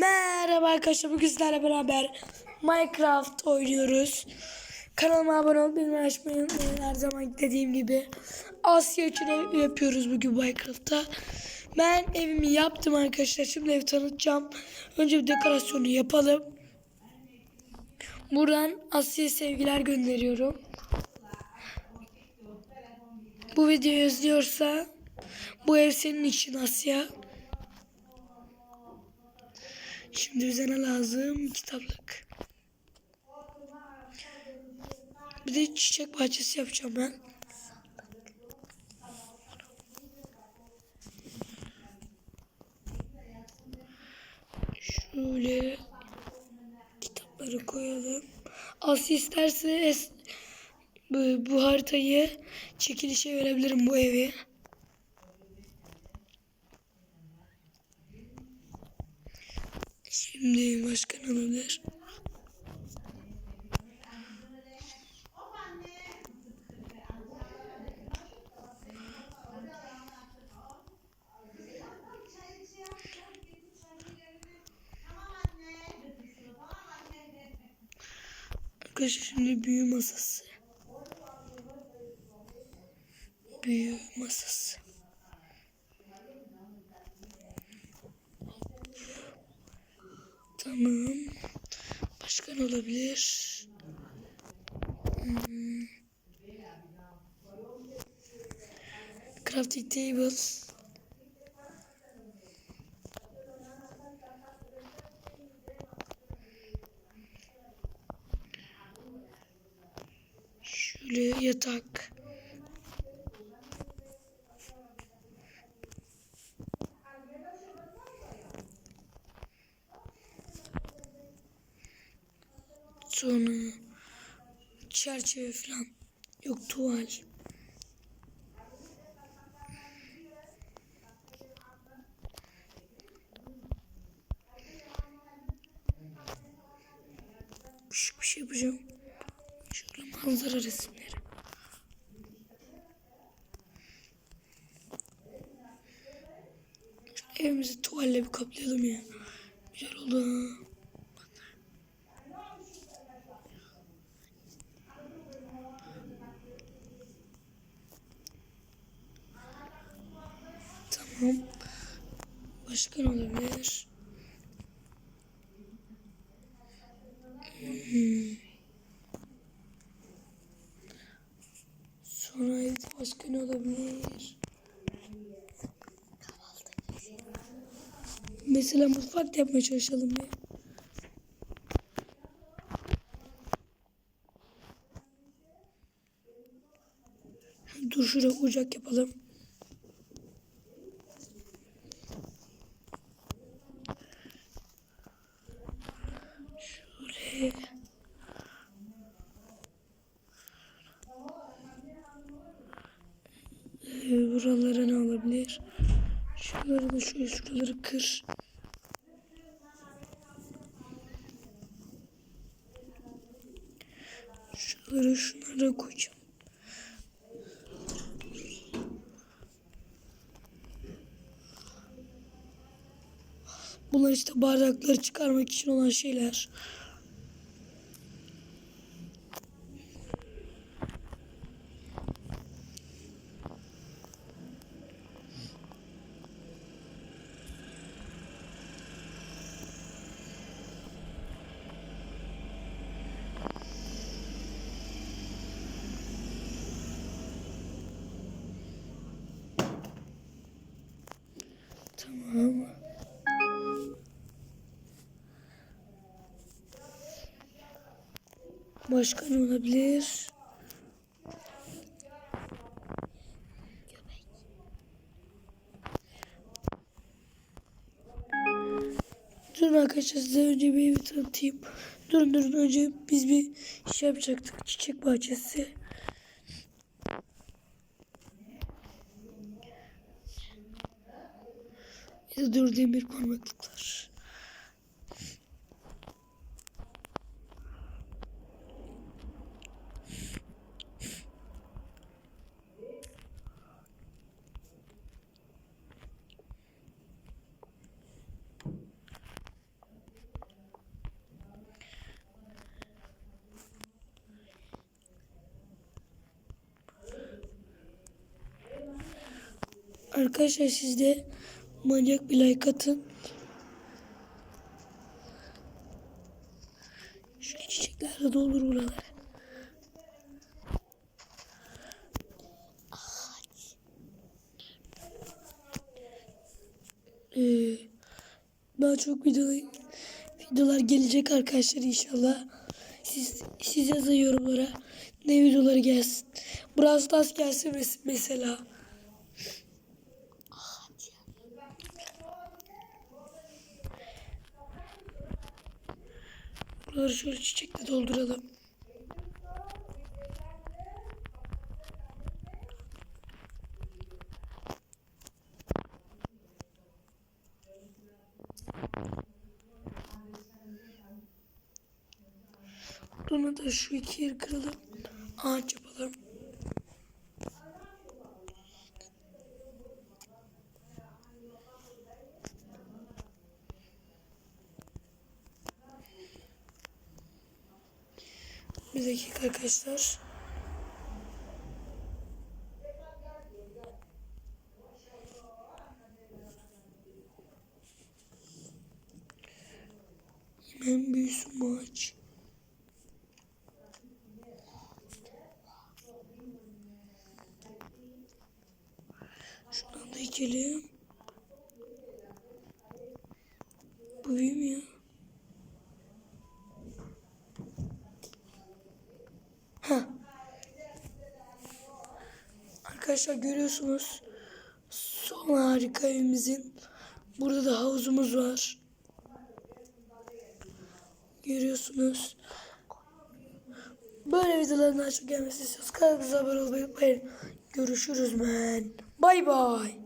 Merhaba arkadaşlar bugün sizlerle beraber Minecraft oynuyoruz. Kanalıma abone olup bildirim açmayı unutmayın. Her zaman dediğim gibi Asya için ev yapıyoruz bugün Minecraft'ta. Ben evimi yaptım arkadaşlar. Şimdi evi tanıtacağım. Önce bir dekorasyonu yapalım. Buradan Asya'ya sevgiler gönderiyorum. Bu videoyu izliyorsa bu ev senin için Asya. Şimdi bize ne lazım? Kitaplık. Bir de çiçek bahçesi yapacağım ben. Şöyle kitapları koyalım. Aslı isterse bu, bu haritayı çekilişe verebilirim bu evi. Şimdi başka ne olabilir? Arkadaşlar şimdi büyü masası. Büyü masası. Tamam. Başka ne olabilir? Hmm. Crafting table. Şöyle yatak. Sonra çerçeve falan. Yok tuval. Küçük bir şey yapacağım. Şöyle manzara resimleri. Evimizi tuvalle bir kaplayalım ya. Güzel oldu ha. Tamam. Başka ne olabilir? Hmm. Sonra evde başka ne olabilir? Mesela mutfak yapmaya çalışalım bir. Dur şuraya ocak yapalım. Şöyle. Ee, buralara ne olabilir? Şuraları da şöyle şuraları kır. Şuraları şunlara koyacağım. Bunlar işte bardakları çıkarmak için olan şeyler. Tamam. Başka ne olabilir? Durun arkadaşlar size önce bir evi tanıtayım. Durun durun önce biz bir şey yapacaktık. Çiçek bahçesi. ya dört demir parmaklıklar. Arkadaşlar sizde manyak bir like atın. Şöyle çiçeklerle doldur buraları. Ee, daha çok video, videolar gelecek arkadaşlar inşallah. Siz, siz yazın yorumlara ne videoları gelsin. Brawl Stars gelsin mes- mesela. Buraları şöyle çiçekle dolduralım. Bunu da şu iki yer kıralım. Ağaç yapalım. Bir dakika arkadaşlar. Hemen büyüsün bu ağaç. Şuradan da ekelim. Bu büyümüyor. Arkadaşlar görüyorsunuz. Son harika evimizin. Burada da havuzumuz var. Görüyorsunuz. Böyle videoların daha çok gelmesi istiyorsanız kanalımıza abone olmayı unutmayın. Görüşürüz men. Bay bay.